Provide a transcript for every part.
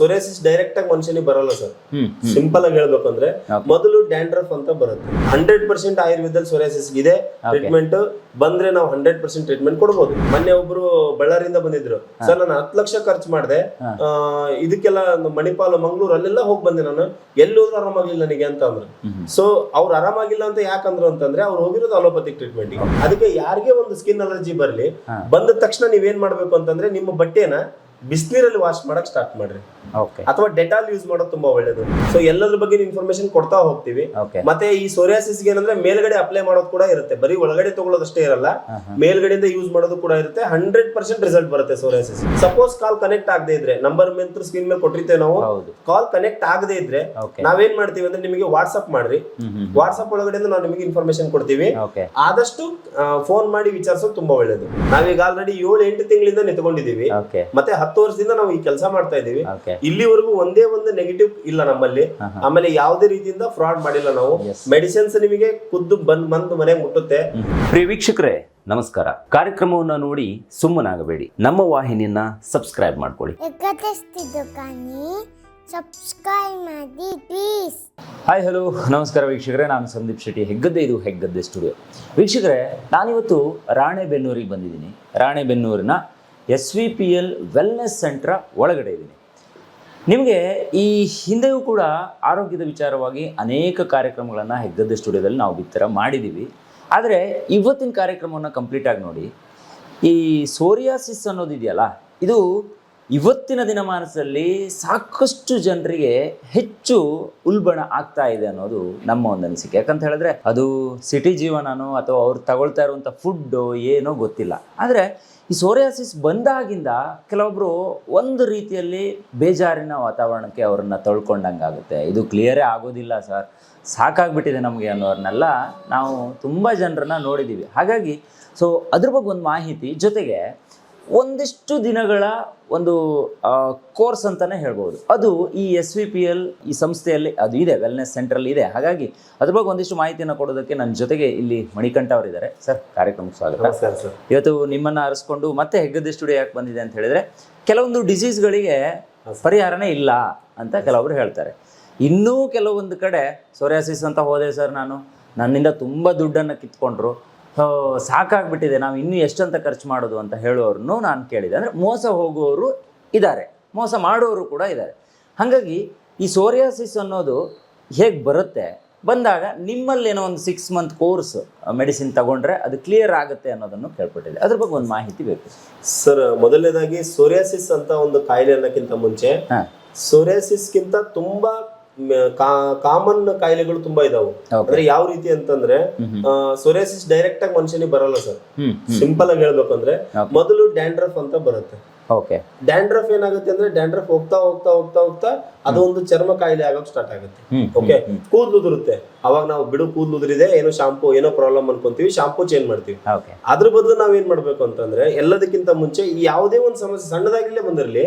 ಸೊರೇಸಿಸ್ direct ಆಗಿ ಮನುಷ್ಯನಿಗೆ ಬರಲ್ಲ ಸರ್. ಸಿಂಪಲ್ ಆಗಿ ಹೇಳ್ಬೇಕಂದ್ರೆ ಅಂದ್ರೆ ಮೊದಲು ಡ್ಯಾಂಡ್ರಫ್ ಅಂತ ಬರುತ್ತೆ. ಹಂಡ್ರೆಡ್ ಪರ್ಸೆಂಟ್ ಆಯುರ್ವೇದದಲ್ಲಿ ಸೊರೇಸಿಸ್ ಇದೆ. ಟ್ರೀಟ್ಮೆಂಟ್ ಬಂದ್ರೆ ನಾವು ಹಂಡ್ರೆಡ್ ಪರ್ಸೆಂಟ್ ಟ್ರೀಟ್ಮೆಂಟ್ ಕೊಡ್ಬೋದು. ಮೊನ್ನೆ ಒಬ್ರು ಬಳ್ಳಾರಿಯಿಂದ ಬಂದಿದ್ರು. ಸರ್ ನಾನು ಹತ್ತು ಲಕ್ಷ ಖರ್ಚು ಮಾಡಿದೆ. ಇದಕ್ಕೆಲ್ಲ ಮಣಿಪಾಲ್ ಮಂಗಳೂರು ಅಲ್ಲೆಲ್ಲ ಹೋಗಿ ಬಂದೆ ನಾನು. ಎಲ್ಲಿ ಹೋದ್ರೂ ಆರಾಮಾಗ್ಲಿಲ್ಲ ನನಗೆ ಅಂತ ಅಂದ್ರೆ. ಸೊ ಅವ್ರು ಆರಾಮಾಗಿಲ್ಲ ಅಂತ ಯಾಕಂದ್ರು ಅಂತಂದ್ರೆ ಅವ್ರು ಹೋಗಿರೋದು ಅಲೋಪತಿಕ್ ಟ್ರೀಟ್ಮೆಂಟ್ ಅದಕ್ಕೆ ಯಾರಿಗೆ ಒಂದು ಸ್ಕಿನ್ ಅಲರ್ಜಿ ಬರಲಿ ಬಂದ ತಕ್ಷಣ ನೀವೇನ್ ಮಾಡ್ಬೇಕು ಅಂತಂದ್ರೆ ನಿಮ್ಮ ಬಟ್ಟೆನ ಬಿಸಿನೀರಲ್ಲಿ ವಾಶ್ ಮಾಡಕ್ ಸ್ಟಾರ್ಟ್ ಮಾಡ್ರಿ. ಓಕೆ ಅಥವಾ ಡೆಟಾಲ್ ಯೂಸ್ ಮಾಡೋದು ತುಂಬಾ ಒಳ್ಳೇದು. ಸೊ ಎಲ್ಲದ್ರ ಬಗ್ಗೆ ಇನ್ಫಾರ್ಮೇಶನ್ ಕೊಡ್ತಾ ಹೋಗ್ತೀವಿ. ಮತ್ತೆ ಈ ಸೋರಿಯಾಸಿಸ್ ಏನಂದ್ರೆ ಮೇಲ್ಗಡೆ ಅಪ್ಲೈ ಮಾಡೋದು ಕೂಡ ಇರುತ್ತೆ. ಬರೀ ಒಳಗಡೆ ತಗೊಳ್ಳೋದಷ್ಟೇ ಇರಲ್ಲ. ಮೇಲ್ಗಡೆಯಿಂದ ಯೂಸ್ ಮಾಡೋದು ಕೂಡ ಇರುತ್ತೆ. ಹಂಡ್ರೆಡ್ ಪರ್ಸೆಂಟ್ ರಿಸಲ್ಟ್ ಬರುತ್ತೆ ಸೋರಿಯಾಸಿಸ್ ಸಪೋಸ್ ಕಾಲ್ ಕನೆಕ್ಟ್ ಆಗದೆ ಇದ್ರೆ ನಂಬರ್ ಮೇಲೆ ಸ್ಕ್ರೀನ್ ಮೇಲೆ ಕೊಟ್ಟಿರ್ತೇವೆ ನಾವು. ಹೌದು. ಕಾಲ್ ಕನೆಕ್ಟ್ ಆಗದೆ ಇದ್ರೆ ಓಕೆ ನಾವೇನ್ ಮಾಡ್ತೀವಿ ಅಂದ್ರೆ ನಿಮಗೆ ವಾಟ್ಸ್ಆಪ್ ಮಾಡ್ರಿ. ವಾಟ್ಸ್ಆಪ್ ಒಳಗಡೆಯಿಂದ ನಾವು ನಿಮಗೆ ಇನ್ಫಾರ್ಮೇಶನ್ ಕೊಡ್ತೀವಿ. ಓಕೆ ಆದಷ್ಟು ಫೋನ್ ಮಾಡಿ ವಿಚಾರಿಸೋದು ತುಂಬಾ ಒಳ್ಳೇದು. ನಾವೀಗ ಆಲ್ರೆಡಿ ಏಳು ಎಂಟು ತಿಂಗಳಿಂದ ನಿಂತ್ಕೊಂಡಿದೀವಿ ಓಕೆ ಮತ್ತೆ ಹತ್ತು ವರ್ಷದಿಂದ ನಾವು ಈ ಕೆಲಸ ಮಾಡ್ತಾ ಇದೀವಿ ಇಲ್ಲಿವರೆಗೂ ಒಂದೇ ಒಂದು ನೆಗೆಟಿವ್ ಇಲ್ಲ ನಮ್ಮಲ್ಲಿ. ಆಮೇಲೆ ಯಾವುದೇ ರೀತಿಯಿಂದ ಫ್ರಾಡ್ ಮಾಡಿಲ್ಲ ನಾವು. ಮೆಡಿಸಿನ್ಸ್ ನಿಮಗೆ ಖುದ್ದು ಬಂದ್ ಬಂದು ಮನೆಗೆ ಮುಟ್ಟುತ್ತೆ. ಪ್ರಿಯ ವೀಕ್ಷಕರೇ ನಮಸ್ಕಾರ. ಕಾರ್ಯಕ್ರಮವನ್ನು ನೋಡಿ ಸುಮ್ಮನಾಗಬೇಡಿ. ನಮ್ಮ ವಾಹಿನಿಯನ್ನ ಸಬ್ಸ್ಕ್ರೈಬ್ ಮಾಡ್ಕೊಳ್ಳಿ. ಸಬ್ಸ್ಕ್ರೈಬ್ ಮಾಡಿ ಪ್ಲೀಸ್ ಹಾಯ್ ಹಲೋ ನಮಸ್ಕಾರ ವೀಕ್ಷಕರೇ ನಾನು ಸಂದೀಪ್ ಶೆಟ್ಟಿ ಹೆಗ್ಗದ್ದೆ ಇದು ಹೆಗ್ಗದ್ದೆ ಸ್ಟುಡಿಯೋ ವೀಕ್ಷಕರೇ ನಾನಿವತ್ತು ರಾಣೆಬೆನ್ನೂರಿಗೆ ಬಂದಿದ್ದೀನಿ. ರಾಣೆಬೆನ್ನೂರಿನ S V P L wellness centre ಒಳಗಡೆ ಇದ್ದೀನಿ. ನಿಮಗೆ ಈ ಹಿಂದೆಯೂ ಕೂಡ ಆರೋಗ್ಯದ ವಿಚಾರವಾಗಿ ಅನೇಕ ಕಾರ್ಯಕ್ರಮಗಳನ್ನು ಹೆಗ್ಗದ್ದೆ ಸ್ಟುಡಿಯೋದಲ್ಲಿ ನಾವು ಬಿತ್ತರ ಮಾಡಿದ್ದೀವಿ ಆದರೆ ಇವತ್ತಿನ ಕಾರ್ಯಕ್ರಮವನ್ನು ಕಂಪ್ಲೀಟಾಗಿ ನೋಡಿ, ಈ ಸೋರಿಯಾಸಿಸ್ ಅನ್ನೋದಿದೆಯಲ್ಲ ಇದು ಇವತ್ತಿನ ದಿನಮಾನದಲ್ಲಿ ಸಾಕಷ್ಟು ಜನರಿಗೆ ಹೆಚ್ಚು ಉಲ್ಬಣ ಆಗ್ತಾ ಇದೆ ಅನ್ನೋದು ನಮ್ಮ ಒಂದು ಅನಿಸಿಕೆ. ಯಾಕಂತ ಹೇಳಿದ್ರೆ ಅದು ಸಿಟಿ ಜೀವನನೋ ಅಥವಾ ಅವ್ರು ತಗೊಳ್ತಾ ಇರುವಂಥ ಫುಡ್ಡು ಏನೋ ಗೊತ್ತಿಲ್ಲ. ಆದರೆ ಈ ಸೋರಿಯಾಸಿಸ್ ಬಂದಾಗಿಂದ ಕೆಲವೊಬ್ಬರು ಒಂದು ರೀತಿಯಲ್ಲಿ ಬೇಜಾರಿನ ವಾತಾವರಣಕ್ಕೆ ಅವರನ್ನು ತೊಳ್ಕೊಂಡಂಗಾಗುತ್ತೆ. ಇದು ಕ್ಲಿಯರೇ ಆಗೋದಿಲ್ಲ ಸರ್ ಸಾಕಾಗ್ಬಿಟ್ಟಿದೆ ನಮಗೆ ಅನ್ನೋರನ್ನೆಲ್ಲ ನಾವು ತುಂಬ ಜನರನ್ನ ನೋಡಿದ್ದೀವಿ ಹಾಗಾಗಿ ಸೊ ಅದ್ರ ಬಗ್ಗೆ ಒಂದು ಮಾಹಿತಿ ಜೊತೆಗೆ ಒಂದಿಷ್ಟು ದಿನಗಳ ಒಂದು ಕೋರ್ಸ್ ಅಂತಲೇ ಹೇಳ್ಬೋದು. ಅದು ಈ ಎಸ್ ವಿ ಪಿ ಎಲ್ ಈ ಸಂಸ್ಥೆಯಲ್ಲಿ ಅದು ಇದೆ ವೆಲ್ನೆಸ್ ಸೆಂಟ್ರಲ್ಲಿ ಇದೆ. ಹಾಗಾಗಿ ಅದ್ರ ಬಗ್ಗೆ ಒಂದಿಷ್ಟು ಮಾಹಿತಿಯನ್ನು ಕೊಡೋದಕ್ಕೆ ನನ್ನ ಜೊತೆಗೆ ಇಲ್ಲಿ ಮಣಿಕಂಠ ಅವರಿದ್ದಾರೆ. ಸರ್ ಕಾರ್ಯಕ್ರಮಕ್ಕೆ ಸ್ವಾಗತ. Sir sir. ಇವತ್ತು ನಿಮ್ಮನ್ನು ಅರಸ್ಕೊಂಡು ಮತ್ತೆ ಹೆಗ್ಗದ ಸ್ಟುಡಿಯೋ ಯಾಕೆ ಬಂದಿದೆ ಅಂತ ಹೇಳಿದ್ರೆ ಕೆಲವೊಂದು ಡಿಸೀಸ್ಗಳಿಗೆ ಪರಿಹಾರನೇ ಇಲ್ಲ ಅಂತ ಕೆಲವರು ಹೇಳ್ತಾರೆ. ಇನ್ನೂ ಕೆಲವೊಂದು ಕಡೆ ಸೋರಿಯಾಸಿಸ್ ಅಂತ ಹೋದೆ ಸರ್ ನಾನು. ನನ್ನಿಂದ ತುಂಬ ದುಡ್ಡನ್ನು ಕಿತ್ಕೊಂಡ್ರು. ಸಾಕಾಗ್ಬಿಟ್ಟಿದೆ. ನಾವು ಇನ್ನೂ ಎಷ್ಟಂತ ಖರ್ಚು ಮಾಡೋದು ಅಂತ ಹೇಳೋರನ್ನು ನಾನು ಕೇಳಿದೆ. ಅಂದರೆ ಮೋಸ ಹೋಗುವವರು ಇದ್ದಾರೆ. ಮೋಸ ಮಾಡೋರು ಕೂಡ ಇದ್ದಾರೆ. ಹಾಗಾಗಿ ಈ ಸೋರಿಯಾಸಿಸ್ ಅನ್ನೋದು ಹೇಗೆ ಬರುತ್ತೆ? ಬಂದಾಗ ನಿಮ್ಮಲ್ಲಿ ಏನೋ ಒಂದು ಸಿಕ್ಸ್ ಮಂತ್ ಕೋರ್ಸ್ ಮೆಡಿಸಿನ್ ತಗೊಂಡ್ರೆ ಅದು ಕ್ಲಿಯರ್ ಆಗುತ್ತೆ ಅನ್ನೋದನ್ನು ಕೇಳ್ಪಟ್ಟಿದೆ ಅದ್ರ ಬಗ್ಗೆ ಒಂದು ಮಾಹಿತಿ ಬೇಕು. ಸರ್ ಮೊದಲನೇದಾಗಿ ಸೋರಿಯಾಸಿಸ್ ಅಂತ ಒಂದು ಕಾಯಿಲೆ ಅನ್ನೋಕ್ಕಿಂತ ಮುಂಚೆ ಹಾಂ. ಸೋರಿಯಾಸಿಸ್ಗಿಂತ ತುಂಬಾ ಕಾಮನ್ ಕಾಯಿಲೆಗಳು ತುಂಬಾ ಇದಾವೆ. ಅಂದ್ರೆ ಯಾವ ರೀತಿ ಅಂತಂದ್ರೆ ಸೋರೇಸಿಸ್ ಡೈರೆಕ್ಟ್ ಆಗಿ ಮನುಷ್ಯನಿಗೆ ಬರಲ್ಲ ಸರ್. ಸಿಂಪಲ್ ಆಗಿ ಹೇಳ್ಬೇಕಂದ್ರೆ. ಮೊದಲು ಡ್ಯಾಂಡ್ರಫ್ ಅಂತ ಬರುತ್ತೆ. ಓಕೆ ಡ್ಯಾಂಡ್ರಫ್ ಏನಾಗುತ್ತೆ ಅಂದ್ರೆ ಡ್ಯಾಂಡ್ರಫ್ ಹೋಗ್ತಾ ಹೋಗ್ತಾ ಹೋಗ್ತಾ ಹೋಗ್ತಾ ಅದು ಒಂದು ಚರ್ಮ ಕಾಯಿಲೆ ಆಗೋಕ್ ಸ್ಟಾರ್ಟ್ ಆಗುತ್ತೆ. ಓಕೆ ಕೂದಲು ಉದುರುತ್ತೆ. ಅವಾಗ ನಾವು ಬಿಡು ಕೂದಲು ಉದುರಿದೆ ಏನೋ ಶಾಂಪೂ ಏನೋ ಪ್ರಾಬ್ಲಮ್ ಅನ್ಕೊಂತೀವಿ ಶಾಂಪೂ ಚೇಂಜ್ ಮಾಡ್ತೀವಿ. ಅದ್ರ ಬದಲು ನಾವ್ ಏನ್ ಮಾಡ್ಬೇಕು ಅಂತಂದ್ರೆ ಎಲ್ಲದಕ್ಕಿಂತ ಮುಂಚೆ ಯಾವುದೇ ಒಂದು ಸಮಸ್ಯೆ ಸಣ್ಣದಾಗಿಲ್ಲೇ ಬಂದಿರಲಿ.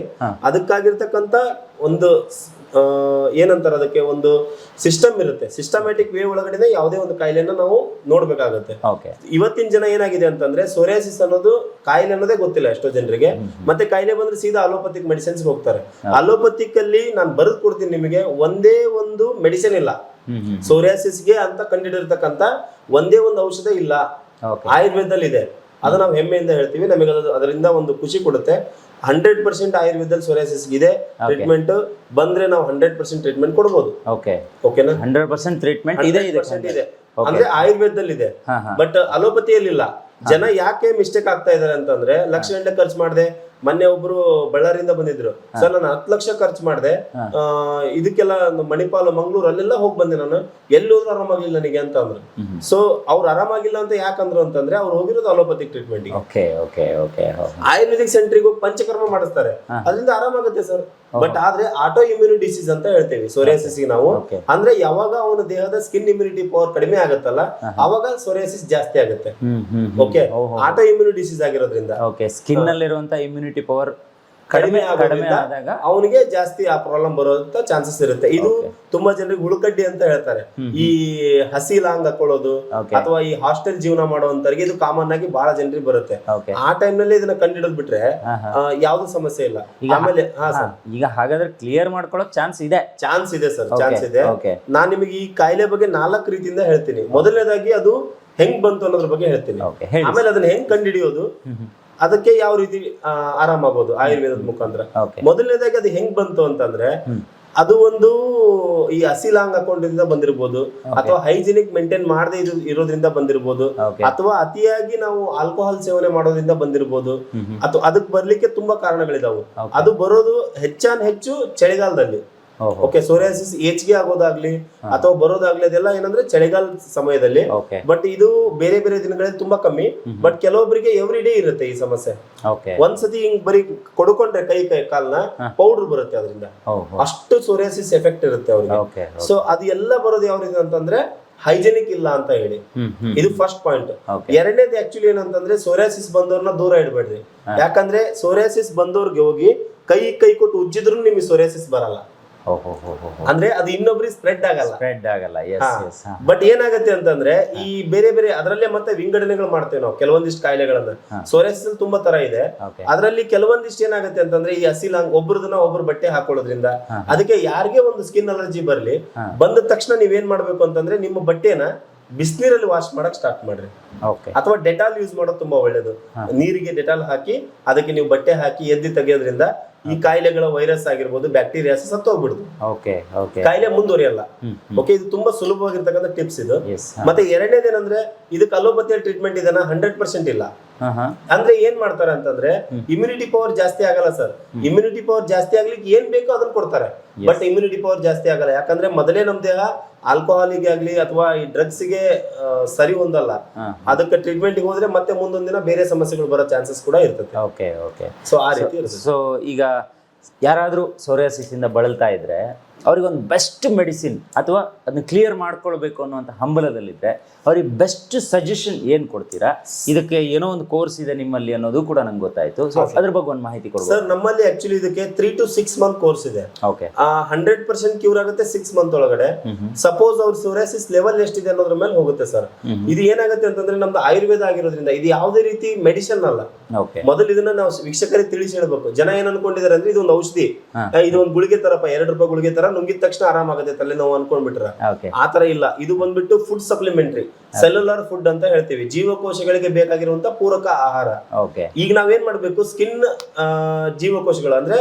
ಅದಕ್ಕಾಗಿರ್ತಕ್ಕಂತ ಒಂದು ಏನಂತಾರೆ ಅದಕ್ಕೆ ಒಂದು ಸಿಸ್ಟಮ್ ಇರುತ್ತೆ. ಸಿಸ್ಟಮ್ಯಾಟಿಕ್ ವೇ ಒಳಗಡೆ ಯಾವುದೇ ಒಂದು ಕಾಯಿಲೆನ ನಾವು ನೋಡ್ಬೇಕಾಗತ್ತೆ. ಇವತ್ತಿನ ಜನ ಏನಾಗಿದೆ ಅಂತಂದ್ರೆ ಸೋರಿಯಾಸಿಸ್ ಅನ್ನೋದು ಕಾಯಿಲೆ ಅನ್ನೋದೇ ಗೊತ್ತಿಲ್ಲ ಎಷ್ಟೋ ಜನರಿಗೆ. ಮತ್ತೆ ಕಾಯಿಲೆ ಬಂದ್ರೆ ಸೀದಾ ಅಲೋಪತಿಕ್ ಮೆಡಿಸಿನ್ಸ್ ಹೋಗ್ತಾರೆ. ಅಲೋಪತಿಕ್ ಅಲ್ಲಿ ನಾನು ಬರೆದು ಕೊಡ್ತೀನಿ ನಿಮಗೆ ಒಂದೇ ಒಂದು ಮೆಡಿಸಿನ್ ಇಲ್ಲ. ಸೋರಿಯಾಸಿಸ್ಗೆ ಅಂತ ಕಂಡಿಡಿರ್ತಕ್ಕಂತ ಒಂದೇ ಒಂದು ಔಷಧ ಇಲ್ಲ. ಆಯುರ್ವೇದದಲ್ಲಿ ಇದೆ ಅದು ನಾವು ಹೆಮ್ಮೆಯಿಂದ ಹೇಳ್ತೀವಿ. ನಮಗೆ ಅದು ಅದರಿಂದ ಒಂದು ಖುಷಿ ಕೊಡುತ್ತೆ. ಹಂಡ್ರೆಡ್ ಪರ್ಸೆಂಟ್ ಆಯುರ್ವೇದದಲ್ಲಿ ಸೋರಿಯಾಸಿಸ್ ಇದೆ. ಟ್ರೀಟ್ಮೆಂಟ್ ಬಂದ್ರೆ ನಾವು ಹಂಡ್ರೆಡ್ ಪರ್ಸೆಂಟ್ ಟ್ರೀಟ್ಮೆಂಟ್ ಕೊಡಬಹುದು ಓಕೆ ಓಕೆನಾ ಹಂಡ್ರೆಡ್ ಪರ್ಸೆಂಟ್ ಟ್ರೀಟ್ಮೆಂಟ್ ಇದೆ 100% ಇದೆ. ಇದೆ ಅಂದ್ರೆ ಆಯುರ್ವೇದದಲ್ಲಿ ಇದೆ. ಬಟ್ ಅಲೋಪತಿಯಲ್ಲಿ ಇಲ್ಲ ಜನ ಯಾಕೆ ಮಿಸ್ಟೇಕ್ ಆಗ್ತಾ ಇದಾರೆ ಅಂತಂದ್ರೆ ಲಕ್ಷ ಗಂಟೆ ಖರ್ಚು ಮಾಡಿದೆ. ಮೊನ್ನೆ ಒಬ್ರು ಬಳ್ಳಾರಿಯಿಂದ ಬಂದಿದ್ರು. ಸರ್ ನಾನು ಹತ್ತು ಲಕ್ಷ ಖರ್ಚು ಮಾಡಿದೆ. ಇದಕ್ಕೆಲ್ಲ ಮಣಿಪಾಲ ಮಂಗಳೂರು ಅಲ್ಲೆಲ್ಲ ಹೋಗಿ ಬಂದೆ ನಾನು. ಎಲ್ಲಿ ಹೋದ್ರೂ ಆರಾಮಾಗ್ಲಿಲ್ಲ ನನಗೆ ಅಂತ ಅಂದ್ರು. ಸೊ ಅವ್ರು ಆರಾಮಾಗಿಲ್ಲ ಅಂತ ಯಾಕಂದ್ರು ಅಂತಂದ್ರೆ ಅವ್ರು ಹೋಗಿರೋದು ಅಲೋಪತಿ ಟ್ರೀಟ್ಮೆಂಟ್ ಆಯುರ್ವೇದಿಕ್ ಸೆಂಟ್ರಿಗೂ ಪಂಚಕರ್ಮ ಮಾಡಿಸ್ತಾರೆ. ಅದರಿಂದ ಆರಾಮಾಗುತ್ತೆ ಸರ್. ಬಟ್ ಆದ್ರೆ ಆಟೋ ಇಮ್ಯುನಿ ಡಿಸೀಸ್ ಅಂತ ಹೇಳ್ತೇವೆ ಸೋರಿಯಾಸಿಸ್ ನಾವು. ಅಂದ್ರೆ ಯಾವಾಗ ಅವನ ದೇಹದ ಸ್ಕಿನ್ ಇಮ್ಯುನಿಟಿ ಪವರ್ ಕಡಿಮೆ ಆಗುತ್ತಲ್ಲ ಅವಾಗ ಸೋರಿಯಾಸಿಸ್ ಜಾಸ್ತಿ ಆಗುತ್ತೆ. ಓಕೆ ಆಟೋ ಇಮ್ಯುನಿ ಡಿಸೀಸ್ ಆಗಿರೋದ್ರಿಂದ. ಓಕೆ ಸ್ಕಿನ್ನಲ್ಲಿರುವಂಥ ಇಮ್ಯುನಿಟಿ ಪವರ್ ಕಡಿಮೆ ಕಡಿಮೆ ಆದಾಗ ಅವನಿಗೆ ಜಾಸ್ತಿ ಆ ಪ್ರಾಬ್ಲಮ್ ಬರುವಂತ ಚಾನ್ಸಸ್ ಇರುತ್ತೆ. ಇದು ತುಂಬಾ ಜನರಿಗೆ ಹುಳುಕಡ್ಡಿ ಅಂತ ಹೇಳ್ತಾರೆ. ಈ ಹಸಿ ಲಾಂಗ್ ಹಾಕೊಳ್ಳೋದು ಅಥವಾ ಈ ಹಾಸ್ಟೆಲ್ ಜೀವನ ಮಾಡುವಂತವ್ರಿಗೆ ಇದು ಕಾಮನ್ ಆಗಿ ಬಹಳ ಜನರಿಗೆ ಬರುತ್ತೆ. ಆ ಟೈಮ್ನಲ್ಲಿ ಇದನ್ನ ಕಂಡಿಡಿದ್ ಬಿಟ್ರೆ. ಯಾವ್ದು ಸಮಸ್ಯೆ ಇಲ್ಲ. ಆಮೇಲೆ ಹಾ ಸರ್. ಈಗ ಹಾಗಾದ್ರೆ ಕ್ಲಿಯರ್ ಮಾಡ್ಕೊಳ್ಳೋ ಚಾನ್ಸ್ ಇದೆ. ಚಾನ್ಸ್ ಇದೆ ಸರ್. ಚಾನ್ಸ್ ಇದೆ. ನಾನ್ ನಿಮಗೆ ಈ ಕಾಯಿಲೆ ಬಗ್ಗೆ ನಾಲ್ಕು ರೀತಿಯಿಂದ ಹೇಳ್ತೀನಿ. ಮೊದಲನೇದಾಗಿ ಅದು ಹೆಂಗ್ ಬಂತು ಅನ್ನೋದ್ರ ಬಗ್ಗೆ ಹೇಳ್ತೀನಿ. ಆಮೇಲೆ ಅದನ್ನ ಹೆಂಗ್ ಕಂಡಿಡಿಯೋದು ಅದಕ್ಕೆ ಯಾವ ರೀತಿ ಆ, ಆಗ್ಬೋದು ಆಯುರ್ವೇದದ ಮುಖಾಂತರ. ಮೊದಲನೇದಾಗಿ ಅದು ಹೆಂಗ್ ಬಂತು ಅಂತಂದ್ರೆ ಅದು ಒಂದು ಈ ಹಸಿ ಲಾಂಗ್ ಅಕೌಂಟ್ ಬಂದಿರಬಹುದು ಅಥವಾ ಹೈಜಿನಿಕ್ ಮೇಂಟೈನ್ ಮಾಡದೆ ಇದು ಇರೋದ್ರಿಂದ ಬಂದಿರಬಹುದು ಅಥವಾ ಅತಿಯಾಗಿ ನಾವು ಆಲ್ಕೋಹಾಲ್ ಸೇವನೆ ಮಾಡೋದ್ರಿಂದ ಹ್ಮ್. ಅಥವಾ ಅದಕ್ಕೆ ಬರ್ಲಿಕ್ಕೆ ತುಂಬಾ ಕಾರಣಗಳಿದಾವು. ಅದು ಬರೋದು ಹೆಚ್ಚಾನ್ ಹೆಚ್ಚು ಚಳಿಗಾಲದಲ್ಲಿ. ಓಕೆ ಸೋರಿಯಾಸಿಸ್ ಹೆಚ್ಚಿಗೆ ಆಗೋದಾಗ್ಲಿ ಅಥವಾ ಬರೋದಾಗ್ಲಿ ಅದೆಲ್ಲ ಏನಂದ್ರೆ ಚಳಿಗಾಲ ಸಮಯದಲ್ಲಿ. ಬಟ್ ಇದು ಬೇರೆ ಬೇರೆ ದಿನಗಳಲ್ಲಿ ತುಂಬಾ ಕಮ್ಮಿ. ಬಟ್ ಕೆಲವೊಬ್ಬರಿಗೆ ಎವ್ರಿ ಡೇ ಇರುತ್ತೆ ಈ ಸಮಸ್ಯೆ. ಒಂದ್ಸತಿ ಹಿಂಗ್ ಬರೀ ಕೊಡ್ಕೊಂಡ್ರೆ ಕೈ ಕೈ ಕಾಲ್ನ ಪೌಡರ್ ಬರುತ್ತೆ ಅದರಿಂದ. ಅಷ್ಟು ಸೋರಿಯಾಸಿಸ್ ಎಫೆಕ್ಟ್ ಇರುತ್ತೆ ಅವ್ರಿಗೆ. ಸೊ ಅದು ಎಲ್ಲ ಬರೋದು ಯಾವ ರೀತಿ ಅಂತಂದ್ರೆ ಹೈಜೆನಿಕ್ ಇಲ್ಲ ಅಂತ ಹೇಳಿ. ಇದು ಫಸ್ಟ್ ಪಾಯಿಂಟ್ ಎರಡನೇದು ಆಕ್ಚುಲಿ ಏನಂತಂದ್ರೆ ಸೋರಿಯಾಸಿಸ್ ಬಂದವ್ರನ್ನ ದೂರ ಇಡಬೇಡ್ರಿ. ಯಾಕಂದ್ರೆ ಸೋರಿಯಾಸಿಸ್ ಬಂದವ್ರಿಗೆ ಹೋಗಿ ಕೈ ಕೈ ಕೊಟ್ಟು ಉಜ್ಜಿದ್ರು ನಿಮಗೆ ಸೋರಿಯಾಸಿಸ್ ಬರಲ್ಲ. ಅಂದ್ರೆ ಅದು ಇನ್ನೊಬ್ರಿಗೆ ಸ್ಪ್ರೆಡ್ ಆಗಲ್ಲ. ಸ್ಪ್ರೆಡ್ ಆಗಲ್ಲ. ಬಟ್ ಏನಾಗತ್ತೆ ಅಂತಂದ್ರೆ ಈ ಬೇರೆ ಬೇರೆ ಅದರಲ್ಲೇ ಮತ್ತೆ ವಿಂಗಡಣೆಗಳು ಮಾಡ್ತೇವೆ ನಾವು ಕೆಲವೊಂದಿಷ್ಟು ಕಾಯಿಲೆಗಳನ್ನ. ಸೋರೆಸ್ ತುಂಬಾ ತರ ಇದೆ. ಅದರಲ್ಲಿ ಕೆಲವೊಂದಿಷ್ಟು ಏನಾಗುತ್ತೆ ಅಂತಂದ್ರೆ ಈ ಹಸಿಲ್ ಹಂಗ್ ಒಬ್ರದನ್ನ ಒಬ್ರು ಬಟ್ಟೆ ಹಾಕೊಳ್ಳೋದ್ರಿಂದ ಅದಕ್ಕೆ ಯಾರಿಗೆ ಒಂದು ಸ್ಕಿನ್ ಅಲರ್ಜಿ ಬರ್ಲಿ ಬಂದ ತಕ್ಷಣ ನೀವೇನ್ ಮಾಡ್ಬೇಕು ಅಂತಂದ್ರೆ ನಿಮ್ಮ ಬಟ್ಟೆನ ಬಿಸಿನೀರಲ್ಲಿ ವಾಶ್ ಮಾಡಕ್ ಸ್ಟಾರ್ಟ್ ಮಾಡ್ರಿ. ಅಥವಾ ಡೆಟಾಲ್ ಯೂಸ್ ಮಾಡೋದು ತುಂಬಾ ಒಳ್ಳೇದು. ನೀರಿಗೆ ಡೆಟಾಲ್ ಹಾಕಿ ಅದಕ್ಕೆ ನೀವು ಬಟ್ಟೆ ಹಾಕಿ ಎದ್ದಿ ತೆಗೆಯೋದ್ರಿಂದ ಈ ಕಾಯಿಲೆಗಳ ವೈರಸ್ ಆಗಿರ್ಬೋದು ಬ್ಯಾಕ್ಟೀರಿಯಾಸ್ ಸತ್ತೋಗ್ಬಿಡುದು. ಕಾಯಿಲೆ ಮುಂದುವರಿಯಲ್ಲ. ಓಕೆ ಇದು ತುಂಬಾ ಸುಲಭವಾಗಿರ್ತಕ್ಕಂಥ ಟಿಪ್ಸ್ ಇದು. ಮತ್ತೆ ಎರಡನೇದೇನಂದ್ರೆ ಇದಕ್ಕೆ ಅಲೋಪತಿಯ ಟ್ರೀಟ್ಮೆಂಟ್ ಇದನ್ನ ಹಂಡ್ರೆಡ್ ಪರ್ಸೆಂಟ್ ಇಲ್ಲ. ಅಂದ್ರೆ ಏನ್ ಮಾಡ್ತಾರೆ ಅಂತಂದ್ರೆ ಇಮ್ಯುನಿಟಿ ಪವರ್ ಜಾಸ್ತಿ ಆಗಲ್ಲ ಸರ್ ಇಮ್ಯುನಿಟಿ ಪವರ್ ಜಾಸ್ತಿ ಆಗ್ಲಿಕ್ಕೆ ಏನ್ ಬೇಕೋ ಅದನ್ನ ಕೊಡ್ತಾರೆ. ಬಟ್ ಇಮ್ಯುನಿಟಿ ಪವರ್ ಜಾಸ್ತಿ ಆಗಲ್ಲ. ಯಾಕಂದ್ರೆ ಮೊದಲೇ ನಮ್ ದೇಹ ಆಲ್ಕೋಹಾಲಿಗೆ ಆಗ್ಲಿ ಅಥವಾ ಈ ಡ್ರಗ್ಸ್ಗೆ ಸರಿ ಹೊಂದಲ್ಲ ಹಾ. ಅದಕ್ಕೆ ಟ್ರೀಟ್ಮೆಂಟ್ ಹೋದ್ರೆ ಮತ್ತೆ ಮುಂದೊಂದ್ ದಿನ ಬೇರೆ ಸಮಸ್ಯೆಗಳು ಬರೋ ಚಾನ್ಸಸ್ ಕೂಡ ಇರ್ತದೆ. ಓಕೆ ಓಕೆ ಸೊ ಆ ರೀತಿ ಸೊ ಈಗ ಯಾರಾದರೂ ಸೋರಿಯಾಸಿಸ್ ಇಂದ ಬಳಲ್ತಾ ಇದ್ರೆ ಅವ್ರಿಗೊಂದು ಬೆಸ್ಟ್ ಮೆಡಿಸಿನ್ ಅಥವಾ ಅದನ್ನ ಕ್ಲಿಯರ್ ಮಾಡ್ಕೊಳ್ಬೇಕು ಅನ್ನುವಂಥ ಹಂಬಲದಲ್ಲಿದ್ದರೆ ಅವ್ರಿಗೆ ಬೆಸ್ಟ್ ಸಜೆಷನ್ ಏನು ಕೊಡ್ತೀರಾ? ಇದಕ್ಕೆ ಏನೋ ಒಂದು ಕೋರ್ಸ್ ಇದೆ ನಿಮ್ಮಲ್ಲಿ ಅನ್ನೋದು ಕೂಡ ನಂಗೆ ಗೊತ್ತಾಯ್ತು. ಸೊ ಅದ್ರ ಬಗ್ಗೆ ಒಂದು ಮಾಹಿತಿ ಕೊಡ್ಬೋದು? ಸರ್ ನಮ್ಮಲ್ಲಿ ಆಕ್ಚುಲಿ ಇದಕ್ಕೆ three to six month course ಇದೆ. ಓಕೆ ಹಂಡ್ರೆಡ್ ಪರ್ಸೆಂಟ್ ಕ್ಯೂರ್ ಆಗುತ್ತೆ ಸಿಕ್ಸ್ ಮಂತ್ ಒಳಗಡೆ. ಸಪೋಸ್ ಅವ್ರ ಸೋರಿಯಾಸಿಸ್ ಲೆವೆಲ್ ಎಷ್ಟಿದೆ ಅನ್ನೋದ್ರ ಮೇಲೆ ಹೋಗುತ್ತೆ ಸರ್ ಇದು ಏನಾಗುತ್ತೆ ಅಂತಂದ್ರೆ ನಮ್ದು ಆಯುರ್ವೇದ ಆಗಿರೋದ್ರಿಂದ ಇದು ಯಾವುದೇ ರೀತಿ ಮೆಡಿಸಿನ್ ಅಲ್ಲ. ಮೊದಲು ಇದನ್ನ ನಾವು ವೀಕ್ಷಕರಿಗೆ ತಿಳಿಸಿ ಹೇಳ್ಬೇಕು. ಜನ ಏನ್ ಅನ್ಕೊಂಡಿದ್ದಾರೆ ಅಂದ್ರೆ ಇದು ಒಂದು ಔಷಧಿ. ಇದು ಒಂದು ಗುಳಿಗೆ ತರಪ್ಪ ಎರಡು ರೂಪಾಯಿ ಗುಳಿಗೆ ತರ ನುಂಗಿದ ತಕ್ಷಣ ಆರಾಮಾಗುತ್ತೆ ತಲೆನೋವು ಆ ಆತರ ಇಲ್ಲ. ಇದು ಬಂದ್ಬಿಟ್ಟು ಫುಡ್ ಸಪ್ಲಿಮೆಂಟರಿ ಸೆಲ್ಯುಲರ್ ಫುಡ್ ಅಂತ ಹೇಳ್ತೀವಿ. ಜೀವಕೋಶಗಳಿಗೆ ಬೇಕಾಗಿರುವಂತ ಪೂರಕ ಆಹಾರ. ಈಗ ನಾವೇನ್ ಮಾಡ್ಬೇಕು? ಸ್ಕಿನ್ ಜೀವಕೋಶಗಳು ಅಂದ್ರೆ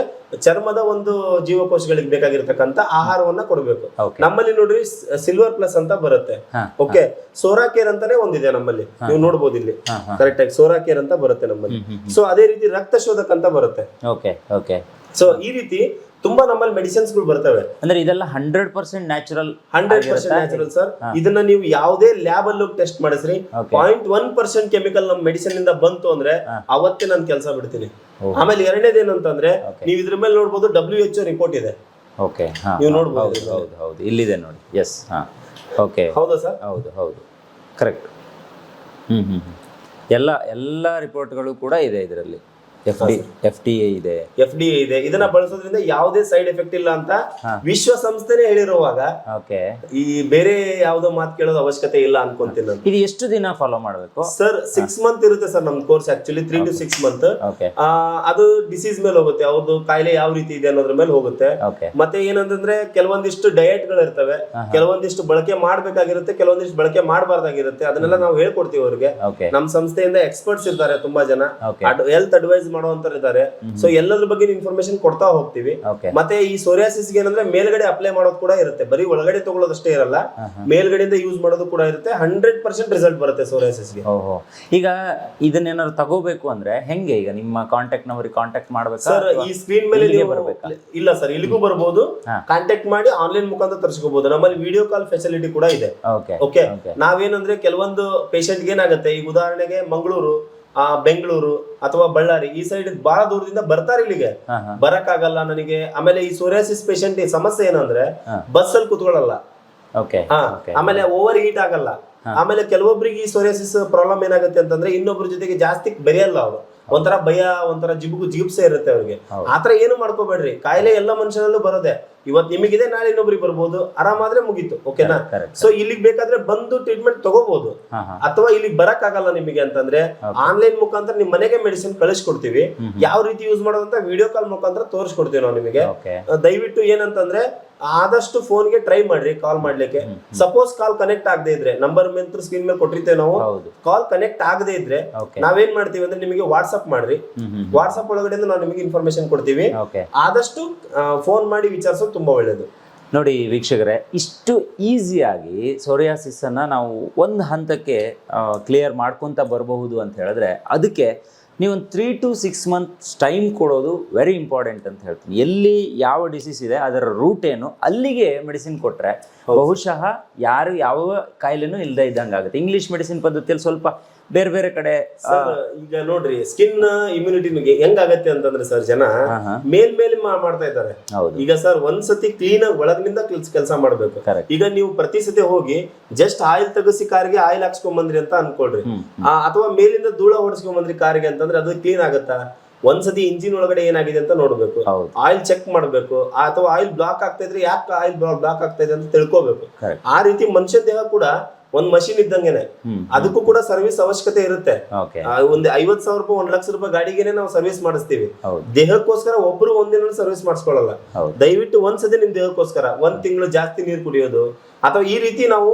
ಚರ್ಮದ ಒಂದು ಜೀವಕೋಶಗಳಿಗೆ ಬೇಕಾಗಿರ್ತಕ್ಕಂತ ಆಹಾರವನ್ನ ಕೊಡಬೇಕು. ನಮ್ಮಲ್ಲಿ ನೋಡ್ರಿ ಸಿಲ್ವರ್ ಪ್ಲಸ್ ಅಂತ ಬರುತ್ತೆ. ಓಕೆ ಸೋರಾ ಕೇರ್ ಅಂತಾನೆ ಒಂದಿದೆ ನಮ್ಮಲ್ಲಿ. ನೀವು ನೋಡ್ಬೋದು ಇಲ್ಲಿ. ಕರೆಕ್ಟ್ ಆಗಿ ಸೋರಾ ಕೇರ್ ಅಂತ ಬರುತ್ತೆ ನಮ್ಮಲ್ಲಿ. ಸೊ ಅದೇ ರೀತಿ ರಕ್ತ ಶೋಧಕ ಅಂತ ಬರುತ್ತೆ. ಓಕೆ ಓಕೆ ಸೊ ಈ ರೀತಿ ತುಂಬಾ ನಮ್ಮಲ್ಲಿ ಮೆಡಿಸಿನ್ಸ್ಗಳು ಬರ್ತವೆ. ಅಂದ್ರೆ ಇದೆಲ್ಲ hundred percent natural hundred percent natural sir ಇದನ್ನ ನೀವು ಯಾವುದೇ ಲ್ಯಾಬ್ ಅಲ್ಲೂ ಟೆಸ್ಟ್ ಮಾಡಿಸ್ರಿ. ಪಾಯಿಂಟ್ ಒನ್ ಪರ್ಸೆಂಟ್ ಕೆಮಿಕಲ್ ನಮ್ಮ ಮೆಡಿಸಿನ್ ಇಂದ ಬಂತು ಅಂದ್ರೆ ಅವತ್ತೇ ನಾನು ಕೆಲಸ ಬಿಡ್ತೀನಿ. ಆಮೇಲೆ ಎರಡನೇದೇನಂತಂದ್ರೆ ಏನಂತಂದ್ರೆ ನೀವು ಇದ್ರ ಮೇಲೆ ನೋಡ್ಬೋದು ಡಬ್ಲ್ಯೂ ಎಚ್ ರಿಪೋರ್ಟ್ ಇದೆ. ಓಕೆ ನೀವು ಹಾ, ನೋಡ್ಬೋದು ಹೌದು ಹೌದು ಇಲ್ಲಿದೆ ನೋಡಿ. ಎಸ್ ಹಾ. ಓಕೆ ಹೌದಾ ಸರ್ ಹೌದು ಹೌದು. Correct hmm hmm. ಎಲ್ಲ ಎಲ್ಲ ರಿಪೋರ್ಟ್ಗಳು ಕೂಡ ಇದೆ ಇದರಲ್ಲಿ. F D F D A ಇದೆ. ಎಫ್ ಡಿ ಇದೆ. ಇದನ್ನ ಬಳಸೋದ್ರಿಂದ ಯಾವುದೇ ಸೈಡ್ ಎಫೆಕ್ಟ್ ಇಲ್ಲ ಅಂತ ವಿಶ್ವ ಸಂಸ್ಥೆನೆ ಹೇಳಿರುವಾಗ ಓಕೆ. ಈ ಬೇರೆ ಯಾವ್ದೋ ಮಾತು ಕೇಳೋದು ಅವಶ್ಯಕತೆ ಇಲ್ಲ ಅನ್ಕೊಂತೀನಿ ನಾನು. ಇದು ಎಷ್ಟು ದಿನ ಫಾಲೋ ಮಾಡಬೇಕು? ಸರ್ ಸಿಕ್ಸ್ ಮಂತ್ ಇರುತ್ತೆ ಸರ್ ನಮ್ course actually three to six month okay ಅದು ಡಿಸೀಸ್ ಮೇಲೆ ಹೋಗುತ್ತೆ. ಅವ್ರದ್ದು ಕಾಯಿಲೆ ಯಾವ ರೀತಿ ಇದೆ ಅನ್ನೋದ್ರ ಮೇಲೆ ಹೋಗುತ್ತೆ. ಓಕೆ ಮತ್ತೆ ಏನಂತಂದ್ರೆ ಕೆಲವೊಂದಿಷ್ಟು ಡಯಟ್ಗಳು ಇರ್ತವೆ ಕೆಲವೊಂದಿಷ್ಟು ಬಳಕೆ ಮಾಡ್ಬೇಕಾಗಿರುತ್ತೆ ಕೆಲವೊಂದಿಷ್ಟು ಬಳಕೆ ಮಾಡಬಾರ್ದಾಗಿರುತ್ತೆ. ಅದನ್ನೆಲ್ಲ ನಾವು ಹೇಳ್ಕೊಡ್ತೀವಿ ಅವ್ರಿಗೆ. ಓಕೆ ನಮ್ ಸಂಸ್ಥೆಯಿಂದ ಎಕ್ಸ್ಪರ್ಟ್ಸ್ ಇರ್ತಾರೆ ತುಂಬಾ ಜನ. ಹೆಲ್ತ್ ಅಡ್ವೈಸ್ ಮಾಡುವಂತರು ಇದ್ದಾರೆ ಸೊ ಎಲ್ಲದ್ರ ಬಗ್ಗೆ ಇನ್ಫಾರ್ಮೇಶನ್ ಕೊಡ್ತಾ ಹೋಗ್ತೀವಿ. ಮತ್ತೆ ಈ ಸೋರಿಯಾಸಿಸ್ ಏನಂದ್ರೆ ಮೇಲ್ಗಡೆ ಅಪ್ಲೈ ಮಾಡೋದು ಕೂಡ ಇರುತ್ತೆ. ಬರೀ ಒಳಗಡೆ ತಗೊಳ್ಳೋದಷ್ಟೇ ಇರಲ್ಲ. ಮೇಲ್ಗಡೆಯಿಂದ ಯೂಸ್ ಮಾಡೋದು ಕೂಡ ಇರುತ್ತೆ. ಹಂಡ್ರೆಡ್ ಪರ್ಸೆಂಟ್ ರಿಸಲ್ಟ್ ಬರುತ್ತೆ ಸೋರಿಯಾಸಿಸ್ಗೆ ಈಗ ಇದನ್ನೇನಾದ್ರು ತಗೋಬೇಕು ಅಂದ್ರೆ ಹೆಂಗೆ ಈಗ ನಿಮ್ಮ ಕಾಂಟ್ಯಾಕ್ಟ್ ನಂಬರ್ ಕಾಂಟ್ಯಾಕ್ಟ್ ಮಾಡ್ಬೇಕು ಸರ್ ಈ ಸ್ಕ್ರೀನ್ ಮೇಲೆ ನೀವು ಇಲ್ಲ ಸರ್ ಇಲ್ಲಿಗೂ ಬರ್ಬೋದು. ಕಾಂಟ್ಯಾಕ್ಟ್ ಮಾಡಿ ಆನ್ಲೈನ್ ಮುಖಾಂತರ ತರಿಸ್ಕೋಬಹುದು ನಮ್ಮಲ್ಲಿ ವಿಡಿಯೋ ಕಾಲ್ ಫೆಸಿಲಿಟಿ ಕೂಡ ಇದೆ. ಓಕೆ ನಾವೇನಂದ್ರೆ ಕೆಲವೊಂದು ಪೇಷಂಟ್ ಏನಾಗುತ್ತೆ? ಈಗ ಉದಾಹರಣೆಗೆ ಮಂಗಳೂರು. ಆ ಬೆಂಗಳೂರು ಅಥವಾ ಬಳ್ಳಾರಿ ಈ ಸೈಡ್ ಬಹಳ ದೂರದಿಂದ ಬರ್ತಾರೆ ಇಲ್ಲಿಗೆ. ಬರಕ್ ಆಗಲ್ಲ ಬರಕ್ಕಾಗಲ್ಲ ನನಗೆ. ಆಮೇಲೆ ಈ ಸೋರಿಯಾಸಿಸ್ ಪೇಷಂಟ್ ಸಮಸ್ಯೆ ಏನಂದ್ರೆ. ಬಸ್ ಅಲ್ಲಿ ಕುತ್ಕೊಳ್ಳಲ್ಲ. ಆಮೇಲೆ ಓವರ್ ಹೀಟ್ ಆಗಲ್ಲ ಆಮೇಲೆ ಕೆಲವೊಬ್ಬರಿಗೆ ಈ ಸೋರಿಯಾಸಿಸ್ ಪ್ರಾಬ್ಲಮ್ ಏನಾಗುತ್ತೆ ಅಂತಂದ್ರೆ ಇನ್ನೊಬ್ಬರ ಜೊತೆಗೆ ಜಾಸ್ತಿ ಬೆರೆಯಲ್ಲ ಅವರು. ಒಂಥರ ಭಯ ಒಂಥರ ಜಿಬುಗು ಜಿಗುಪ್ಸೆ ಇರುತ್ತೆ ಅವ್ರಿಗೆ. ಆತರ ಏನು ಮಾಡ್ಕೋಬೇಡ್ರಿ. ಕಾಯಿಲೆ ಎಲ್ಲ ಮನುಷ್ಯರಲ್ಲೂ ಬರೋದೆ. ಇವತ್ ನಿಮಗಿದೆ ನಾಳೆ ಇನ್ನೊಬ್ರಿಗೆ ಬರ್ಬೋದು. ಆರಾಮಾದ್ರೆ ಮುಗೀತು ಓಕೆನಾ. ಸೊ ಇಲ್ಲಿಗೆ ಬೇಕಾದ್ರೆ ಬಂದು ಟ್ರೀಟ್ಮೆಂಟ್ ತಗೋಬಹುದು ಅಥವಾ ಇಲ್ಲಿಗೆ ಬರಕ್ ಆಗಲ್ಲ ನಿಮಗೆ ಅಂತಂದ್ರೆ ಆನ್ಲೈನ್ ಮುಖಾಂತರ ನಿಮ್ ಮನೆಗೆ ಮೆಡಿಸಿನ್ ಕಳಿಸ್ಕೊಡ್ತೀವಿ. ಯಾವ ರೀತಿ ಯೂಸ್ ಮಾಡೋದಂತ ವಿಡಿಯೋ ಕಾಲ್ ಮುಖಾಂತರ ತೋರಿಸ್ಕೊಡ್ತೀವಿ ನಾವು ನಿಮಗೆ. ದಯವಿಟ್ಟು ಏನಂತಂದ್ರೆ ಆದಷ್ಟು ಫೋನ್ಗೆ ಟ್ರೈ ಮಾಡ್ರಿ ಕಾಲ್ ಮಾಡ್ಲಿಕ್ಕೆ. ಸಪೋಸ್ ಕಾಲ್ ಕನೆಕ್ಟ್ ಆಗದೆ ಇದ್ರೆ ನಂಬರ್ ಮೇಲೆ ಸ್ಕ್ರೀನ್ ಮೇಲೆ ಕೊಟ್ಟಿರ್ತೇವೆ ನಾವು. ಕಾಲ್ ಕನೆಕ್ಟ್ ಆಗದೆ ಇದ್ರೆ ನಾವೇನ್ ಮಾಡ್ತೀವಿ ಅಂದ್ರೆ ನಿಮಗೆ ವಾಟ್ಸ್ಆಪ್ ಮಾಡ್ರಿ. ಹ್ಮ್ ಹ್ಮ್ ವಾಟ್ಸ್ಆಪ್ ಒಳಗಡೆ ನಾವು ನಿಮಗೆ ಇನ್ಫಾರ್ಮೇಶನ್ ಕೊಡ್ತೀವಿ. ಆದಷ್ಟು ಫೋನ್ ಮಾಡಿ ವಿಚಾರಿಸೋದು ತುಂಬಾ ಒಳ್ಳೇದು. ನೋಡಿ ವೀಕ್ಷಕರೇ ಇಷ್ಟು ಈಸಿಯಾಗಿ ಸೋರಿಯಾಸಿಸ್ ಅನ್ನ ನಾವು ಒಂದು ಹಂತಕ್ಕೆ ಕ್ಲಿಯರ್ ಮಾಡ್ಕೊಂತ ಬರಬಹುದು ಅಂತ ಹೇಳಿದ್ರೆ ಅದಕ್ಕೆ ನೀವು ಒಂದು three to six months time ಕೊಡೋದು ವೆರಿ ಇಂಪಾರ್ಟೆಂಟ್ ಅಂತ ಹೇಳ್ತೀನಿ. ಎಲ್ಲಿ ಯಾವ ಡಿಸೀಸ್ ಇದೆ ಅದರ ರೂಟ್ ಏನು ಅಲ್ಲಿಗೆ ಮೆಡಿಸಿನ್ ಕೊಟ್ಟರೆ ಬಹುಶಃ ಯಾರು ಯಾವ ಕಾಯಿಲೆನೂ ಇಲ್ಲದೆ ಇದ್ದಂಗೆ ಆಗುತ್ತೆ ಇಂಗ್ಲಿಷ್ ಮೆಡಿಸಿನ್ ಪದ್ಧತಿಯಲ್ಲಿ ಸ್ವಲ್ಪ ಬೇರೆ ಬೇರೆ ಕಡೆ ಈಗ ನೋಡ್ರಿ ಸ್ಕಿನ್ ಇಮ್ಯುನಿಟಿ ಹೆಂಗಾಗತ್ತೆ ಅಂತಂದ್ರೆ ಸರ್ ಜನ. ಮೇಲ್ ಮೇಲೆ ಮಾಡ್ತಾ ಇದ್ದಾರೆ. ಈಗ ಸರ್ ಒಂದ್ಸತಿ ಕ್ಲೀನ್ ಆಗಿ ಒಳಗಿನಿಂದ ಕೆಲಸ ಮಾಡ್ಬೇಕು. ಈಗ ನೀವು ಪ್ರತಿ ಸತಿ ಹೋಗಿ ಜಸ್ಟ್ ಆಯಿಲ್ ತಗಸಿ ಕಾರಿಗೆ ಆಯಿಲ್ ಹಾಕ್ಸ್ಕೊಂಬಂದ್ರಿ ಅಂತ ಅನ್ಕೊಳ್ರಿ. ಅಥವಾ ಮೇಲಿಂದ ಧೂಳ ಹೊಡ್ಸ್ಕೊಂಬಂದ್ರಿ ಕಾರಿಗೆ ಅಂತಂದ್ರೆ ಅದು ಕ್ಲೀನ್ ಆಗತ್ತಾ? ಒಂದ್ಸತಿ ಇಂಜಿನ್ ಒಳಗಡೆ ಏನಾಗಿದೆ ಅಂತ ನೋಡ್ಬೇಕು. ಆಯಿಲ್ ಚೆಕ್ ಮಾಡ್ಬೇಕು. ಅಥವಾ ಆಯಿಲ್ ಬ್ಲಾಕ್ ಆಗ್ತಾ ಇದ್ರೆ ಯಾಕೆ ಆಯಿಲ್ ಬ್ಲಾಕ್ ಆಗ್ತಾ ಇದೆ ಅಂತ ತಿಳ್ಕೊಬೇಕು. ಆ ರೀತಿ ಮನುಷ್ಯ ದೇಹ ಕೂಡ ಒಂದ್ ಮಷಿನ್ ಇದ್ದಂಗೆನೆ. ಅದಕ್ಕೂ ಕೂಡ ಸರ್ವಿಸ್ ಅವಶ್ಯಕತೆ ಇರುತ್ತೆ. ಒಂದ್ ಐವತ್ ಸಾವಿರ ರೂಪಾಯಿ ಒಂದ್ ಲಕ್ಷ ರೂಪಾಯಿ ಗಾಡಿಗೆನೆ ನಾವು ಸರ್ವಿಸ್ ಮಾಡಿಸ್ತೀವಿ. ದೇಹಕ್ಕೋಸ್ಕರ ಒಬ್ರು ಒಂದಿನ ಸರ್ವಿಸ್ ಮಾಡಿಸ್ಕೊಳ್ಳಲ್ಲ. ದಯವಿಟ್ಟು ಒಂದ್ಸತಿ ನಿಮ್ ದೇಹಕ್ಕೋಸ್ಕರ ಒಂದ್ ತಿಂಗಳು ಜಾಸ್ತಿ ನೀರು ಕುಡಿಯೋದು. ಅಥವಾ ಈ ರೀತಿ ನಾವು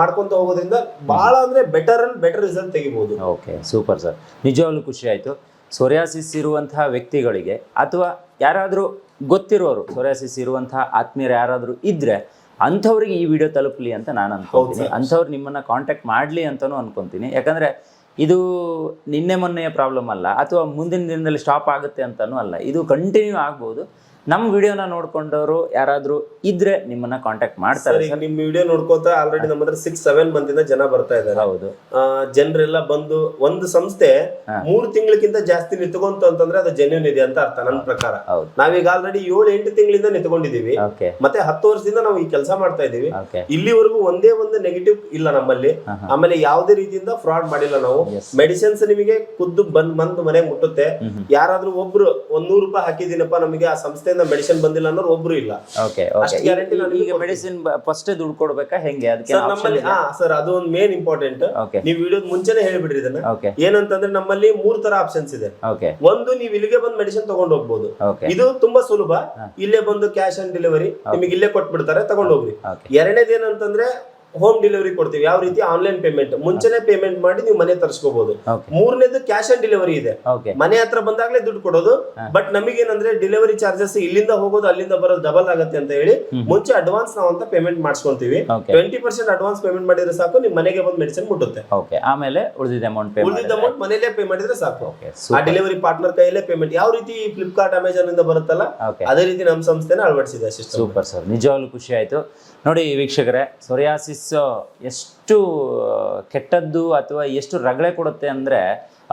ಮಾಡ್ಕೊಂತ ಹೋಗೋದ್ರಿಂದ ಬಹಳ ಅಂದ್ರೆ ಬೆಟರ್ ಅಂಡ್ ಬೆಟರ್ ರಿಸಲ್ಟ್ ತೆಗಿಬಹುದು ಓಕೆ ಸೂಪರ್ ಸರ್ ನಿಜವಾಗ್ಲೂ ಖುಷಿ ಆಯ್ತು. ಸೊರಿಯಾಸಿಸ್ ಇರುವಂತಹ ವ್ಯಕ್ತಿಗಳಿಗೆ ಅಥವಾ ಯಾರಾದರೂ ಗೊತ್ತಿರೋರು ಸೊರಿಯಾಸಿಸ್ ಇರುವಂತಹ ಆತ್ಮೀಯರು ಯಾರಾದರೂ ಇದ್ದರೆ ಅಂಥವ್ರಿಗೆ ಈ ವಿಡಿಯೋ ತಲುಪಲಿ ಅಂತ ನಾನು ಅನ್ಕೊಂತೀನಿ. ಅಂಥವ್ರು ನಿಮ್ಮನ್ನು ಕಾಂಟ್ಯಾಕ್ಟ್ ಮಾಡಲಿ ಅಂತಲೂ ಅನ್ಕೊಂತೀನಿ. ಯಾಕಂದರೆ ಇದು ನಿನ್ನೆ ಮೊನ್ನೆಯ ಪ್ರಾಬ್ಲಮ್ ಅಲ್ಲ ಅಥವಾ ಮುಂದಿನ ದಿನದಲ್ಲಿ ಸ್ಟಾಪ್ ಆಗುತ್ತೆ ಅಂತಲೂ ಅಲ್ಲ. ಇದು ಕಂಟಿನ್ಯೂ ಆಗ್ಬೋದು. ನಮ್ಮ ವಿಡಿಯೋನ ನೋಡ್ಕೊಂಡವರು ಯಾರಾದರೂ ಇದ್ರೆ ನಿಮ್ಮನ್ನ ಕಾಂಟ್ಯಾಕ್ಟ್ ಮಾಡ್ತಾರೆ ಈಗ ನಿಮ್ ವಿಡಿಯೋ ನೋಡ್ಕೋತಾ ಆಲ್ರೆಡಿ ನಮ್ಮ ಹತ್ರ ಸಿಕ್ಸ್ ಸೆವೆನ್ ಮಂತಿಂದ ಜನ ಬರ್ತಾ ಇದ್ದಾರೆ. ಹೌದು. ಜನರೆಲ್ಲ ಬಂದು ಒಂದು ಸಂಸ್ಥೆ ಮೂರ್ ತಿಂಗಳಕ್ಕಿಂತ ಜಾಸ್ತಿ ನಿಂತ್ಕೊಂತು ಅಂತಂದ್ರೆ ಅದು ಜೆನ್ಯೂನ್ ಇದೆ ಅಂತ ಅರ್ಥ ನನ್ನ ಪ್ರಕಾರ. ಹೌದು. ನಾವೀಗ ಆಲ್ರೆಡಿ ಏಳು ಎಂಟು ತಿಂಗಳಿಂದ ನಿಂತ್ಕೊಂಡಿದೀವಿ. ಓಕೆ. ಮತ್ತೆ ಹತ್ತು ವರ್ಷದಿಂದ ನಾವು ಈ ಕೆಲಸ ಮಾಡ್ತಾ ಇದೀವಿ. ಓಕೆ. ಇಲ್ಲಿವರೆಗೂ ಒಂದೇ ಒಂದು ನೆಗೆಟಿವ್ ಇಲ್ಲ ನಮ್ಮಲ್ಲಿ. ಆಮೇಲೆ ಯಾವುದೇ ರೀತಿಯಿಂದ ಫ್ರಾಡ್ ಮಾಡಿಲ್ಲ ನಾವು. ಮೆಡಿಸಿನ್ಸ್ ನಿಮಗೆ ಖುದ್ದು ಬಂದ್ ಬಂದು ಮನೆ ಮುಟ್ಟುತ್ತೆ. ಯಾರಾದ್ರೂ ಒಬ್ರು ಒಂದ್ ನೂರು ರೂಪಾಯಿ ಹಾಕಿದೀನಪ್ಪ ನಮಗೆ ಆ ಸಂಸ್ಥೆಯಿಂದ ಮೆಡಿಸಿನ್ ಬಂದಿಲ್ಲ ಅನ್ನೋರು ಒಬ್ರು ಇಲ್ಲ. ಓಕೆ ಅಷ್ಟು ಓಕೆ guarantee ನಾನು ಈಗ ಮೆಡಿಸಿನ್ ಫಸ್ಟೇ ದುಡ್ಡು ಕೊಡ್ಬೇಕಾ? ಹೆಂಗೆ? ಅದಕ್ಕೆ ಸರ್ ನಮ್ಮಲ್ಲಿ ಹಾ ಸರ್ ಅದು ಒಂದು ಮೇನ್ ಇಂಪಾರ್ಟೆಂಟ್ ನೀವು ವಿಡಿಯೋದ ಮುಂಚೆನೆ ಹೇಳ್ಬಿಡ್ರಿ ಇದನ್ನ. ಓಕೆ ಏನಂತಂದ್ರೆ ನಮ್ಮಲ್ಲಿ ಮೂರ್ ತರ ಆಪ್ಷನ್ಸ್ ಇದೆ. ಓಕೆ ಒಂದು ನೀವು ಇಲ್ಲಿಗೆ ಬಂದು ಮೆಡಿಸಿನ್ ತಗೊಂಡು ಹೋಗ್ಬೋದು. ಓಕೆ ಇದು ತುಂಬಾ ಸುಲಭ. ಇಲ್ಲೇ ಬಂದು ಕ್ಯಾಶ್ ಆನ್ ಡೆಲಿವರಿ ನಿಮಗೆ ಇಲ್ಲೇ ಕೊಟ್ಬಿಡ್ತಾರೆ ತಗೊಂಡು ಹೋಗ್ರಿ. ಓಕೆ ಎರಡನೇದು ಏನಂತಂದ್ರೆ ಹೋಮ್ ಡೆಲಿವರಿ ಕೊಡ್ತೀವಿ. ಯಾವ ರೀತಿ? ಆನ್ಲೈನ್ ಪೇಮೆಂಟ್ ಮುಂಚೆನೆ ಪೇಮೆಂಟ್ ಮಾಡಿ ನೀವು ಮನೆ ತರಿಸ್ಕೋಬಹುದು ಮೂರನೇದು ಕ್ಯಾಶ್ ಆನ್ ಡೆಲಿವರಿ ಇದೆ. ಮನೆ ಹತ್ರ ಬಂದಾಗಲೇ ದುಡ್ಡು ಕೊಡೋದು. ಬಟ್ ನಮಗೇನಂದ್ರೆ ಡೆಲಿವರಿ ಚಾರ್ಜಸ್ ಇಲ್ಲಿಂದ ಹೋಗೋದು ಅಲ್ಲಿಂದ ಬರೋದು ಡಬಲ್ ಆಗುತ್ತೆ ಅಂತ ಹೇಳಿ ಮುಂಚೆ ಅಡ್ವಾನ್ಸ್ ನಾವು ಅಂತ ಪೇಮೆಂಟ್ ಮಾಡಿಸ್ಕೊಂತೀವಿ. ಟ್ವೆಂಟಿ ಪರ್ಸೆಂಟ್ ಅಡ್ವಾನ್ಸ್ ಪೇಮೆಂಟ್ ಮಾಡಿದ್ರೆ ಸಾಕು ನಿಮ್ ಮನೆಗೆ ಬಂದು ಮೆಡಿಸಿನ್ ಮುಟ್ಟುತ್ತೆ. ಆಮೇಲೆ ಉಳಿದಿದ್ದ ಅಮೌಂಟ್ ಉಳಿದ ಉಳಿದಿದ್ದ ಅಮೌಂಟ್ ಮನೆಯಲ್ಲೇ ಪೇ ಮಾಡಿದ್ರೆ ಸಾಕು. ಆ ಡೆಲಿವರಿ ಪಾರ್ಟ್ನರ್ ಕೈಯಲ್ಲೇ ಪೇಮೆಂಟ್ ಯಾವ ರೀತಿ ಫ್ಲಿಪ್ಕಾರ್ಟ್ ಅಮೆಜಾನ್ ಇಂದ ಬರುತ್ತಲ್ಲ ಅದೇ ರೀತಿ ನಮ್ಮ ಸಂಸ್ಥೆನ ಅಳವಡಿಸಿದೆ ಸಿಸ್ಟಮ್ ಸೂಪರ್ ಸರ್ ನಿಜವಾಗ್ಲೂ ಖುಷಿ ಆಯ್ತು. ನೋಡಿ ವೀಕ್ಷಕರೇ ಸೊರಿಯಾಸಿಸ್ ಎಷ್ಟು ಕೆಟ್ಟದ್ದು ಅಥವಾ ಎಷ್ಟು ರಗಳೆ ಕೊಡುತ್ತೆ ಅಂದರೆ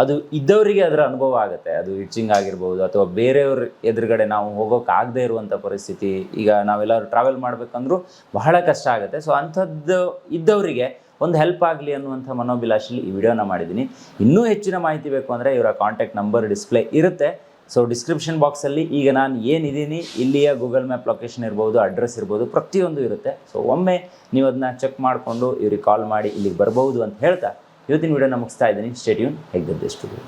ಅದು ಇದ್ದವರಿಗೆ ಅದರ ಅನುಭವ ಆಗುತ್ತೆ. ಅದು ಇಚ್ಚಿಂಗ್ ಆಗಿರ್ಬೋದು ಅಥವಾ ಬೇರೆಯವ್ರ ಎದುರುಗಡೆ ನಾವು ಹೋಗೋಕ್ಕಾಗದೇ ಇರುವಂಥ ಪರಿಸ್ಥಿತಿ, ಈಗ ನಾವೆಲ್ಲರೂ ಟ್ರಾವೆಲ್ ಮಾಡಬೇಕಂದ್ರೂ ಬಹಳ ಕಷ್ಟ ಆಗುತ್ತೆ. ಸೊ ಅಂಥದ್ದು ಇದ್ದವರಿಗೆ ಒಂದು ಹೆಲ್ಪ್ ಆಗಲಿ ಅನ್ನುವಂಥ ಮನೋಭಿಲಾಷೆಯಲ್ಲಿ ಈ ವಿಡಿಯೋನ ಮಾಡಿದ್ದೀನಿ. ಇನ್ನೂ ಹೆಚ್ಚಿನ ಮಾಹಿತಿ ಬೇಕು ಅಂದರೆ ಇವರ ಕಾಂಟ್ಯಾಕ್ಟ್ ನಂಬರ್ ಡಿಸ್ಪ್ಲೇ ಇರುತ್ತೆ. ಸೊ ಡಿಸ್ಕ್ರಿಪ್ಷನ್ ಬಾಕ್ಸಲ್ಲಿ ಈಗ ನಾನು ಏನಿದ್ದೀನಿ ಇಲ್ಲಿಯ ಗೂಗಲ್ ಮ್ಯಾಪ್ ಲೊಕೇಶನ್ ಇರ್ಬೋದು ಅಡ್ರೆಸ್ ಇರ್ಬೋದು, ಪ್ರತಿಯೊಂದು ಇರುತ್ತೆ. ಸೊ ಒಮ್ಮೆ ನೀವು ಅದನ್ನ ಚೆಕ್ ಮಾಡಿಕೊಂಡು, ಇವ್ರಿಗೆ ಕಾಲ್ ಮಾಡಿ ಇಲ್ಲಿಗೆ ಬರ್ಬೋದು ಅಂತ ಹೇಳ್ತಾ, ಇವತ್ತಿನ ವಿಡಿಯೋನ ಮುಗಿಸ್ತಾ ಇದ್ದೀನಿ. Stay tuned Heggadde studio